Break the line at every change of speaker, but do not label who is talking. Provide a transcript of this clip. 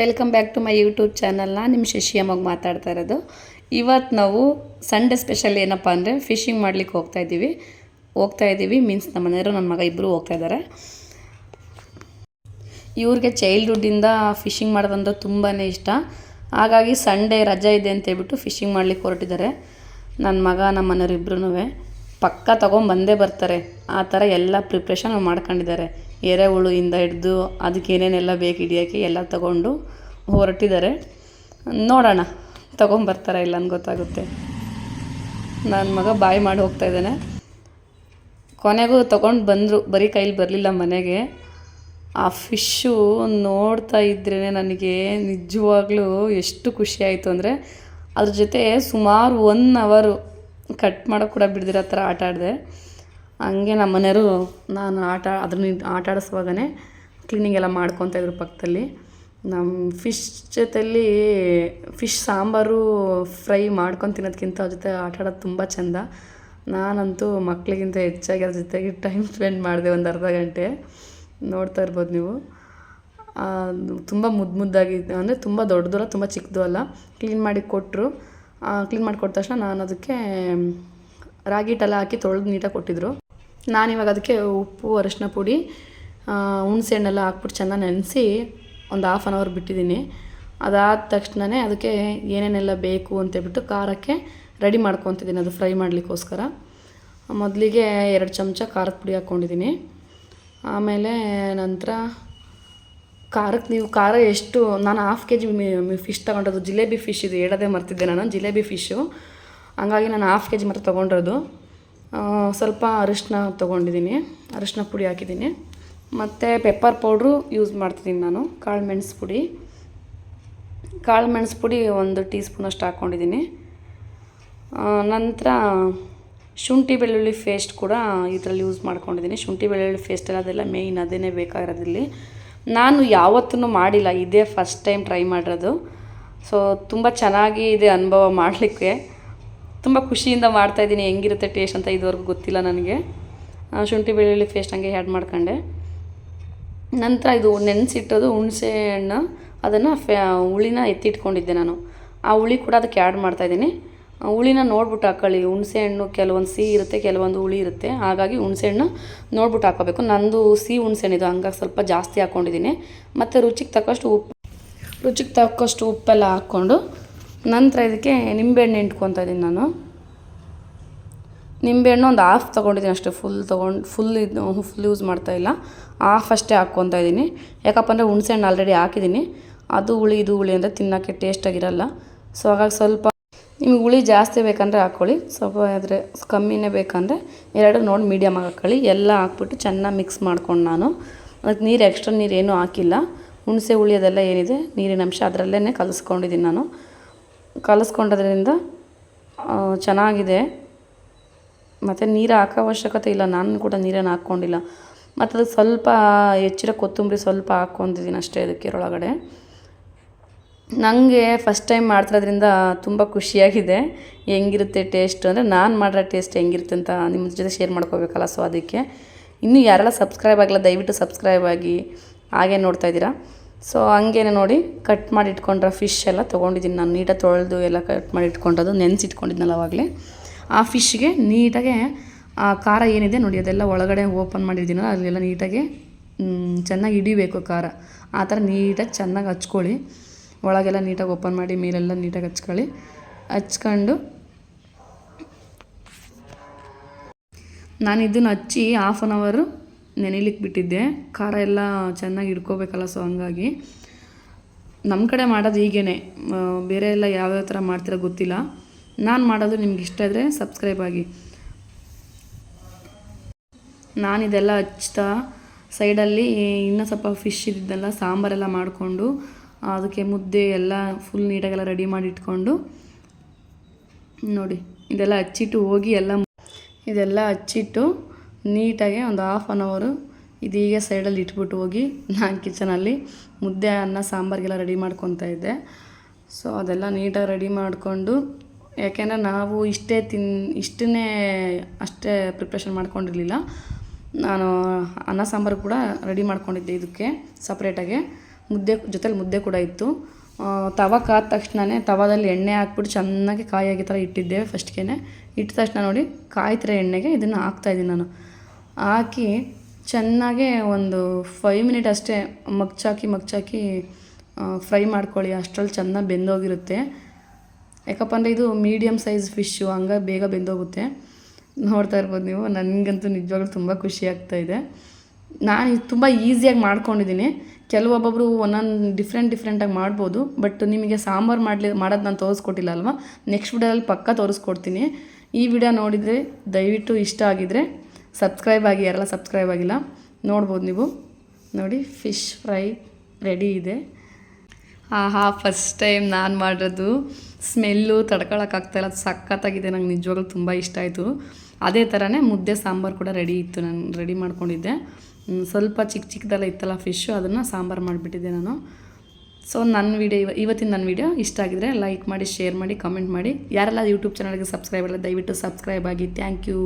Welcome back to my YouTube ಚಾನಲ್ನ ನಿಮ್ಮ ಶಶಿ ಅಮ್ಮಗೆ ಮಾತಾಡ್ತಾ ಇರೋದು. ಇವತ್ತು ನಾವು ಸಂಡೇ ಸ್ಪೆಷಲ್ ಏನಪ್ಪ ಅಂದರೆ ಫಿಶಿಂಗ್ ಮಾಡ್ಲಿಕ್ಕೆ ಹೋಗ್ತಾ ಇದ್ದೀವಿ. ಹೋಗ್ತಾ ಇದ್ದೀವಿ, ಮೀನ್ಸ್ ನಮ್ಮ ಮನೆಯವರು ನನ್ನ ಮಗ ಇಬ್ಬರು ಹೋಗ್ತಾ ಇದ್ದಾರೆ ಇವ್ರಿಗೆ ಚೈಲ್ಡ್ಹುಡ್ಡಿಂದ ಫಿಶಿಂಗ್ ಮಾಡೋದಂದ್ರೆ ತುಂಬಾ ಇಷ್ಟ. ಹಾಗಾಗಿ ಸಂಡೇ ರಜಾ ಇದೆ ಅಂತ ಹೇಳ್ಬಿಟ್ಟು ಫಿಶಿಂಗ್ ಮಾಡ್ಲಿಕ್ಕೆ ಹೊರಟಿದ್ದಾರೆ. ನನ್ನ ಮಗ ನಮ್ಮ ಮನೆಯವ್ರು ಇಬ್ಬರೂ ಪಕ್ಕ ತೊಗೊಂಡು ಬಂದೇ ಬರ್ತಾರೆ. ಆ ಥರ ಎಲ್ಲ ಪ್ರಿಪ್ರೇಷನ್ ಮಾಡ್ಕೊಂಡಿದ್ದಾರೆ. ಎರೆಹುಳುಯಿಂದ ಹಿಡ್ದು ಅದಕ್ಕೆ ಏನೇನೆಲ್ಲ ಬೇಕು ಹಿಡಿಯೋಕ್ಕೆ ಎಲ್ಲ ತಗೊಂಡು ಹೊರಟಿದ್ದಾರೆ. ನೋಡೋಣ, ತೊಗೊಂಬರ್ತಾರ ಇಲ್ಲ ಅಂತ ಗೊತ್ತಾಗುತ್ತೆ. ನನ್ನ ಮಗ ಬಾಯಿ ಮಾಡಿ ಹೋಗ್ತಾ ಇದ್ದಾನೆ. ಕೊನೆಗೂ ತೊಗೊಂಡು ಬಂದರು, ಬರೀ ಕೈಲಿ ಬರಲಿಲ್ಲ ಮನೆಗೆ. ಆ ಫಿಶ್ಶು ನೋಡ್ತಾ ಇದ್ರೇ ನನಗೆ ನಿಜವಾಗ್ಲೂ ಎಷ್ಟು ಖುಷಿ ಆಯಿತು ಅಂದರೆ ಅದ್ರ ಜೊತೆ ಸುಮಾರು ಒನ್ ಅವರು ಕಟ್ ಮಾಡೋಕೆ ಕೂಡ ಬಿಡ್ದಿರೋ ಥರ ಆಟ ಆಡಿದೆ. ಹಂಗೆ ನಮ್ಮ ಮನೆಯವರು ನಾನು ಆಟ ಅದನ್ನ ಆಟ ಆಡಿಸುವಾಗನೇ ಕ್ಲೀನಿಂಗ್ ಎಲ್ಲ ಮಾಡ್ಕೊತಾ ಇದ್ರು ಪಕ್ಕದಲ್ಲಿ. ನಮ್ಮ ಫಿಶ್ ಜೊತೆಲಿ ಫಿಶ್ ಸಾಂಬಾರು ಫ್ರೈ ಮಾಡ್ಕೊಂಡು ತಿನ್ನೋದಕ್ಕಿಂತ ಅವ್ರ ಜೊತೆ ಆಟ ಆಡೋದು ತುಂಬ ಚೆಂದ. ನಾನಂತೂ ಮಕ್ಕಳಿಗಿಂತ ಹೆಚ್ಚಾಗಿ ಅದ್ರ ಜೊತೆಗೆ ಟೈಮ್ ಸ್ಪೆಂಡ್ ಮಾಡಿದೆ ಒಂದು ಅರ್ಧ ಗಂಟೆ. ನೋಡ್ತಾ ಇರ್ಬೋದು ನೀವು. ತುಂಬ ಮುದ್ದು ಮುದ್ದಾಗಿ ಅಂದರೆ ತುಂಬ ದೊಡ್ಡದು ಅಲ್ಲ ತುಂಬ ಚಿಕ್ಕದು ಅಲ್ಲ. ಕ್ಲೀನ್ ಮಾಡಿ ಕೊಟ್ಟರು ಕ್ಲೀನ್ ಮಾಡಿ ಕೊಟ್ಟ ತಕ್ಷಣ ನಾನು ಅದಕ್ಕೆ ರಾಗಿ ಹಿಟ್ಟೆಲ್ಲ ಹಾಕಿ ತೊಳೆದು ನೀಟಾಗಿ ಕೊಟ್ಟಿದ್ರು. ನಾನಿವಾಗ ಅದಕ್ಕೆ ಉಪ್ಪು, ಅರಶಿನ ಪುಡಿ ಹುಣಸೆ ಹಣ್ಣೆಲ್ಲ ಹಾಕ್ಬಿಟ್ಟು ಚೆನ್ನಾಗಿ ನೆನೆಸಿ ಒಂದು ಹಾಫ್ ಆನ್ ಅವರ್ ಬಿಟ್ಟಿದ್ದೀನಿ. ಅದಾದ ತಕ್ಷಣವೇ ಅದಕ್ಕೆ ಏನೇನೆಲ್ಲ ಬೇಕು ಅಂತೇಳ್ಬಿಟ್ಟು ಖಾರಕ್ಕೆ ರೆಡಿ ಮಾಡ್ಕೊತಿದ್ದೀನಿ. ಅದು ಫ್ರೈ ಮಾಡಲಿಕ್ಕೋಸ್ಕರ. ಮೊದಲಿಗೆ ಎರಡು ಚಮಚ ಖಾರದ ಪುಡಿ ಹಾಕ್ಕೊಂಡಿದ್ದೀನಿ. ಆಮೇಲೆ ನಂತರ ಖಾರಕ್ಕೆ ನೀವು ಖಾರ ಎಷ್ಟು, ನಾನು ಹಾಫ್ ಕೆ ಜಿ ಫಿಶ್ ತೊಗೊಂಡಿರೋದು ಜಿಲೇಬಿ ಫಿಶ್ ಇದು ಹೇಳೋದೇ ಮರ್ತಿದ್ದೆ ನಾನು, ಜಿಲೇಬಿ ಫಿಶ್ಶು ಹಂಗಾಗಿ ನಾನು ಹಾಫ್ ಕೆ ಜಿ ಮಾತ್ರ ತೊಗೊಂಡಿರೋದು. ಸ್ವಲ್ಪ ಅರಿಶಿನ ತೊಗೊಂಡಿದ್ದೀನಿ ಅರಿಶಿನ ಪುಡಿ ಹಾಕಿದ್ದೀನಿ. ಮತ್ತು ಪೆಪ್ಪರ್ ಪೌಡ್ರು ಯೂಸ್ ಮಾಡ್ತಿದ್ದೀನಿ ನಾನು, ಕಾಳು ಮೆಣಸು ಪುಡಿ. ಕಾಳು ಮೆಣಸು ಪುಡಿ ಒಂದು ಟೀ ಸ್ಪೂನಷ್ಟು ಹಾಕ್ಕೊಂಡಿದ್ದೀನಿ ನಂತರ ಶುಂಠಿ ಬೆಳ್ಳುಳ್ಳಿ ಪೇಸ್ಟ್ ಕೂಡ ಇದರಲ್ಲಿ ಯೂಸ್ ಮಾಡ್ಕೊಂಡಿದ್ದೀನಿ. ಶುಂಠಿ ಬೆಳ್ಳುಳ್ಳಿ ಎಲ್ಲ ಅದೆಲ್ಲ ಮೇಯ್ನ್ ಅದೇ ಬೇಕಾಗಿರೋದಿಲ್ಲಿ. ನಾನು ಯಾವತ್ತೂ ಮಾಡಿಲ್ಲ, ಇದೇ ಫಸ್ಟ್ ಟೈಮ್ ಟ್ರೈ ಮಾಡಿರೋದು. ಸೊ ತುಂಬ ಚೆನ್ನಾಗಿ ಇದೆ ಅನುಭವ ಮಾಡಲಿಕ್ಕೆ. ತುಂಬ ಖುಷಿಯಿಂದ ಮಾಡ್ತಾಯಿದ್ದೀನಿ ಹೆಂಗಿರುತ್ತೆ ಟೇಸ್ಟ್ ಅಂತ ಇದುವರೆಗೂ ಗೊತ್ತಿಲ್ಲ ನನಗೆ. ಶುಂಠಿ ಬೆಳ್ಳುಳ್ಳಿ ಪೇಸ್ಟ್ ಹಂಗೆ ಆ್ಯಡ್ ಮಾಡ್ಕೊಂಡೆ. ನಂತರ ಇದು ನೆನೆಸಿಟ್ಟೋದು ಹುಣಸೆ ಹಣ್ಣು. ಅದನ್ನು ಫ್ಯಾ ಹುಳಿನ ಎತ್ತಿಟ್ಕೊಂಡಿದ್ದೆ ನಾನು. ಆ ಹುಳಿ ಕೂಡ ಅದಕ್ಕೆ ಆ್ಯಡ್ ಮಾಡ್ತಾಯಿದ್ದೀನಿ ಹುಳಿನ ನೋಡ್ಬಿಟ್ಟು ಹಾಕೊಳ್ಳಿ. ಹುಣಸೆ ಹಣ್ಣು ಕೆಲವೊಂದು ಸಿಹಿ ಇರುತ್ತೆ, ಕೆಲವೊಂದು ಹುಳಿ ಇರುತ್ತೆ. ಹಾಗಾಗಿ ಹುಣಸೆ ಹಣ್ಣು ನೋಡ್ಬಿಟ್ಟು ಹಾಕೋಬೇಕು. ನಂದು ಸಿಹಿ ಹುಣಸೆ ಇದು ಹಂಗಾಗಿ ಸ್ವಲ್ಪ ಜಾಸ್ತಿ ಹಾಕ್ಕೊಂಡಿದ್ದೀನಿ ಮತ್ತು ರುಚಿಗೆ ತಕ್ಕಷ್ಟು ಉಪ್ಪು ರುಚಿಗೆ ತಕ್ಕಷ್ಟು ಉಪ್ಪೆಲ್ಲ ಹಾಕ್ಕೊಂಡು ನಂತರ ಇದಕ್ಕೆ ನಿಂಬೆಹಣ್ಣು ಇಟ್ಕೊತಾ ಇದ್ದೀನಿ ನಾನು. ನಿಂಬೆಹಣ್ಣು ಒಂದು ಹಾಫ್ ತೊಗೊಂಡಿದ್ದೀನಿ ಅಷ್ಟೇ ಫುಲ್ ತೊಗೊಂಡು ಫುಲ್ ಇದು ಫುಲ್ ಯೂಸ್ ಮಾಡ್ತಾ ಇಲ್ಲ. ಹಾಫ್ ಅಷ್ಟೇ ಹಾಕ್ಕೊತಾ ಇದ್ದೀನಿ. ಯಾಕಪ್ಪ ಅಂದರೆ ಹುಣಸೆ ಹಣ್ಣು ಆಲ್ರೆಡಿ ಹಾಕಿದ್ದೀನಿ. ಅದು ಹುಳಿ, ಇದು ಹುಳಿ ಅಂದರೆ ತಿನ್ನೋಕ್ಕೆ ಟೇಸ್ಟಾಗಿರಲ್ಲ ಸೊ ಹಾಗಾಗಿ ಸ್ವಲ್ಪ ನಿಮ್ಗೆ ಹುಳಿ ಜಾಸ್ತಿ ಬೇಕಂದರೆ ಹಾಕ್ಕೊಳ್ಳಿ. ಸ್ವಲ್ಪ ಆದರೆ ಕಮ್ಮಿನೇ ಬೇಕಂದರೆ ಎರಡು ನೋಡಿ ಮೀಡಿಯಮ್ ಹಾಕ್ಕೊಳ್ಳಿ ಎಲ್ಲ ಹಾಕ್ಬಿಟ್ಟು ಚೆನ್ನಾಗಿ ಮಿಕ್ಸ್ ಮಾಡ್ಕೊಂಡು ನಾನು. ಅದಕ್ಕೆ ನೀರು ಎಕ್ಸ್ಟ್ರಾ ನೀರು ಏನೂ ಹಾಕಿಲ್ಲ. ಹುಣಸೆ ಹುಳಿ ಅದೆಲ್ಲ ಏನಿದೆ, ನೀರಿನ ಅಂಶ ಅದರಲ್ಲೇ ಕಲಿಸ್ಕೊಂಡಿದ್ದೀನಿ ನಾನು. ಕಲಿಸ್ಕೊಂಡದ್ರಿಂದ ಚೆನ್ನಾಗಿದೆ. ಮತ್ತು ನೀರು ಹಾಕೋ ಅವಶ್ಯಕತೆ ಇಲ್ಲ. ನಾನು ಕೂಡ ನೀರನ್ನು ಹಾಕ್ಕೊಂಡಿಲ್ಲ. ಮತ್ತು ಅದಕ್ಕೆ ಸ್ವಲ್ಪ ಹೆಚ್ಚಿರೋ ಕೊತ್ತಂಬರಿ ಸ್ವಲ್ಪ ಹಾಕ್ಕೊಂಡಿದ್ದೀನಿ ಅಷ್ಟೇ ಅದಕ್ಕೆ ಒಳಗಡೆ ನನಗೆ ಫಸ್ಟ್ ಟೈಮ್ ಮಾಡ್ತಿರೋದ್ರಿಂದ ತುಂಬ ಖುಷಿಯಾಗಿದೆ. ಹೆಂಗಿರುತ್ತೆ ಟೇಸ್ಟ್ ಅಂದರೆ ನಾನು ಮಾಡಿರೋ ಟೇಸ್ಟ್ ಹೆಂಗಿರುತ್ತೆ ಅಂತ ನಿಮ್ಮ ಜೊತೆ ಶೇರ್ ಮಾಡ್ಕೋಬೇಕಲ್ಲ. ಸೊ ಅದಕ್ಕೆ ಇನ್ನೂ ಯಾರೆಲ್ಲ ಸಬ್ಸ್ಕ್ರೈಬ್ ಆಗಿಲ್ಲ ದಯವಿಟ್ಟು ಸಬ್ಸ್ಕ್ರೈಬ್ ಆಗಿ ಹಾಗೆ ನೋಡ್ತಾ ಇದ್ದೀರಾ. ಸೊ ಹಂಗೇನೆ ನೋಡಿ ಕಟ್ ಮಾಡಿ ಇಟ್ಕೊಂಡ್ರೆ ಫಿಶ್ ಎಲ್ಲ ತೊಗೊಂಡಿದ್ದೀನಿ ನಾನು ನೀಟಾಗಿ ತೊಳೆದು ಎಲ್ಲ ಕಟ್ ಮಾಡಿ ಇಟ್ಕೊಂಡದ್ದು ನೆನೆಸಿಟ್ಕೊಂಡಿದ್ನಲ್ಲ ಅವಾಗಲೇ. ಆ ಫಿಶ್ಗೆ ನೀಟಾಗೆ, ಆ ಖಾರ ಏನಿದೆ ನೋಡಿ, ಅದೆಲ್ಲ ಒಳಗಡೆ ಓಪನ್ ಮಾಡಿದ್ದೀನಲ್ಲ ಅಲ್ಲೆಲ್ಲ ನೀಟಾಗಿ ಚೆನ್ನಾಗಿ ಹಿಡಿಬೇಕು ಖಾರ. ಆ ಥರ ನೀಟಾಗಿ ಚೆನ್ನಾಗಿ ಹಚ್ಕೊಳ್ಳಿ. ಒಳಗೆಲ್ಲ ನೀಟಾಗಿ ಓಪನ್ ಮಾಡಿ, ಮೇಲೆಲ್ಲ ನೀಟಾಗಿ ಹಚ್ಕೊಳ್ಳಿ. ಹಚ್ಕೊಂಡು, ನಾನು ಇದನ್ನು ಹಚ್ಚಿ ಹಾಫ್ ಆನ್ ಅವರು ನೆನೆಲಿಕ್ಕೆ ಬಿಟ್ಟಿದ್ದೆ. ಖಾರ ಎಲ್ಲ ಚೆನ್ನಾಗಿ ಇಟ್ಕೋಬೇಕಲ್ಲ ಸೊ ಹಂಗಾಗಿ. ನಮ್ಮ ಕಡೆ ಮಾಡೋದು ಹೀಗೇ ಬೇರೆ ಎಲ್ಲ ಯಾವ್ಯಾವ ಥರ ಮಾಡ್ತೀರೋ ಗೊತ್ತಿಲ್ಲ. ನಾನು ಮಾಡೋದು ನಿಮ್ಗೆ ಇಷ್ಟ ಇದ್ದರೆ ಸಬ್ಸ್ಕ್ರೈಬ್ ಆಗಿ. ನಾನು ಇದೆಲ್ಲ ಹಚ್ತಾ ಸೈಡಲ್ಲಿ ಇನ್ನೂ ಸ್ವಲ್ಪ ಫಿಶ್ ಇದ್ದಿದ್ದೆಲ್ಲ ಸಾಂಬಾರೆಲ್ಲ ಮಾಡಿಕೊಂಡು, ಅದಕ್ಕೆ ಮುದ್ದೆ ಎಲ್ಲ ಫುಲ್ ನೀಟಾಗೆಲ್ಲ ರೆಡಿ ಮಾಡಿ ಇಟ್ಕೊಂಡು, ನೋಡಿ. ಇದೆಲ್ಲ ಹಚ್ಚಿಟ್ಟು ಹೋಗಿ ಎಲ್ಲ ಇದೆಲ್ಲ ಹಚ್ಚಿಟ್ಟು ನೀಟಾಗಿ ಒಂದು ಹಾಫ್ ಆನ್ ಅವರು ಇದೀಗ ಸೈಡಲ್ಲಿ ಇಟ್ಬಿಟ್ಟು ಹೋಗಿ ನಾನು ಕಿಚನಲ್ಲಿ ಮುದ್ದೆ, ಅನ್ನ, ಸಾಂಬಾರಿಗೆಲ್ಲ ರೆಡಿ ಮಾಡ್ಕೊತಾ ಇದ್ದೆ. ಸೊ ಅದೆಲ್ಲ ನೀಟಾಗಿ ರೆಡಿ ಮಾಡಿಕೊಂಡು, ಯಾಕೆಂದರೆ ನಾವು ಇಷ್ಟೇ ತಿನ್, ಇಷ್ಟನ್ನೇ ಅಷ್ಟೇ ಪ್ರಿಪ್ರೇಷನ್ ಮಾಡ್ಕೊಂಡಿರಲಿಲ್ಲ. ನಾನು ಅನ್ನ, ಸಾಂಬಾರು ಕೂಡ ರೆಡಿ ಮಾಡ್ಕೊಂಡಿದ್ದೆ ಇದಕ್ಕೆ ಸಪ್ರೇಟಾಗಿ ಮುದ್ದೆ, ಜೊತೆಲಿ ಮುದ್ದೆ ಕೂಡ ಇತ್ತು. ತವ ಕಾದ ತಕ್ಷಣವೇ ತವದಲ್ಲಿ ಎಣ್ಣೆ ಹಾಕ್ಬಿಟ್ಟು ಚೆನ್ನಾಗಿ ಆಗಿ ಥರ ಇಟ್ಟಿದ್ದೆ ಫಸ್ಟ್ಗೆ ಇಟ್ಟ ತಕ್ಷಣ ನೋಡಿ ಕಾಯ್ತಿರೋ ಎಣ್ಣೆಗೆ ಇದನ್ನು ಹಾಕ್ತಾಯಿದ್ದೀನಿ ನಾನು. ಹಾಕಿ ಚೆನ್ನಾಗೆ ಒಂದು ಫೈವ್ ಮಿನಿಟ್ ಅಷ್ಟೇ ಮಗ್ಚಾಕಿ ಮಗ್ಚಾಕಿ ಫ್ರೈ ಮಾಡ್ಕೊಳ್ಳಿ. ಅಷ್ಟರಲ್ಲಿ ಚೆನ್ನಾಗಿ ಬೆಂದೋಗಿರುತ್ತೆ. ಯಾಕಪ್ಪ ಅಂದರೆ ಇದು ಮೀಡಿಯಮ್ ಸೈಜ್ ಫಿಶ್ಶು ಹಂಗಾಗಿ ಬೇಗ ಬೆಂದೋಗುತ್ತೆ. ನೋಡ್ತಾ ಇರ್ಬೋದು ನೀವು. ನನಗಂತೂ ನಿಜವಾಗ್ಲೂ ತುಂಬ ಖುಷಿ ಆಗ್ತಾ ಇದೆ. ನಾನು ಇದು ತುಂಬ ಈಸಿಯಾಗಿ ಮಾಡ್ಕೊಂಡಿದ್ದೀನಿ. ಕೆಲವೊಬ್ಬೊಬ್ಬರು ಒಂದೊಂದು ಡಿಫ್ರೆಂಟ್ ಡಿಫ್ರೆಂಟಾಗಿ ಮಾಡ್ಬೋದು. ಬಟ್ ನಿಮಗೆ ಸಾಂಬಾರು ಮಾಡಲಿ, ಮಾಡೋದು ನಾನು ತೋರಿಸ್ಕೊಟ್ಟಿಲ್ಲ ಅಲ್ವಾ? ನೆಕ್ಸ್ಟ್ ವಿಡಿಯೋದಲ್ಲಿ ಪಕ್ಕ ತೋರಿಸ್ಕೊಡ್ತೀನಿ. ಈ ವಿಡಿಯೋ ನೋಡಿದರೆ ದಯವಿಟ್ಟು ಇಷ್ಟ ಆಗಿದರೆ ಸಬ್ಸ್ಕ್ರೈಬ್ ಆಗಿ, ಯಾರೆಲ್ಲ ಸಬ್ಸ್ಕ್ರೈಬ್ ಆಗಿಲ್ಲ, ನೋಡ್ಬೋದು ನೀವು. ನೋಡಿ ಫಿಶ್ ಫ್ರೈ ರೆಡಿ ಇದೆ. ಆಹಾ ಫಸ್ಟ್ ಟೈಮ್ ನಾನು ಮಾಡಿರೋದು. ಸ್ಮೆಲ್ಲು ತಡ್ಕೊಳಕ್ಕಾಗ್ತಾಯಿಲ್ಲ ಅದು ಸಖತ್ತಾಗಿದೆ, ನಂಗೆ ನಿಜವಾಗ್ಲೂ ತುಂಬ ಇಷ್ಟ ಆಯಿತು. ಅದೇ ಥರನೇ ಮುದ್ದೆ, ಸಾಂಬಾರು ಕೂಡ ರೆಡಿ ಇತ್ತು, ನಾನು ರೆಡಿ ಮಾಡ್ಕೊಂಡಿದ್ದೆ. ಸ್ವಲ್ಪ ಚಿಕ್ಕ ಚಿಕ್ಕದೆಲ್ಲ ಇತ್ತಲ್ಲ ಫಿಶ್ಶು ಅದನ್ನು ಸಾಂಬಾರು ಮಾಡಿಬಿಟ್ಟಿದ್ದೆ ನಾನು. ಸೊ ನನ್ನ ವೀಡಿಯೋ ಇವ, ಇವತ್ತಿನ ನನ್ನ ವೀಡಿಯೋ ಇಷ್ಟ ಆಗಿದ್ರೆ ಲೈಕ್ ಮಾಡಿ ಶೇರ್ ಮಾಡಿ ಕಮೆಂಟ್ ಮಾಡಿ. ಯಾರೆಲ್ಲ ಯೂಟ್ಯೂಬ್ ಚಾನಲ್ಗೆ ಸಬ್ಸ್ಕ್ರೈಬ್ ಇಲ್ಲ, ದಯವಿಟ್ಟು ಸಬ್ಸ್ಕ್ರೈಬ್ ಆಗಿ. Thank you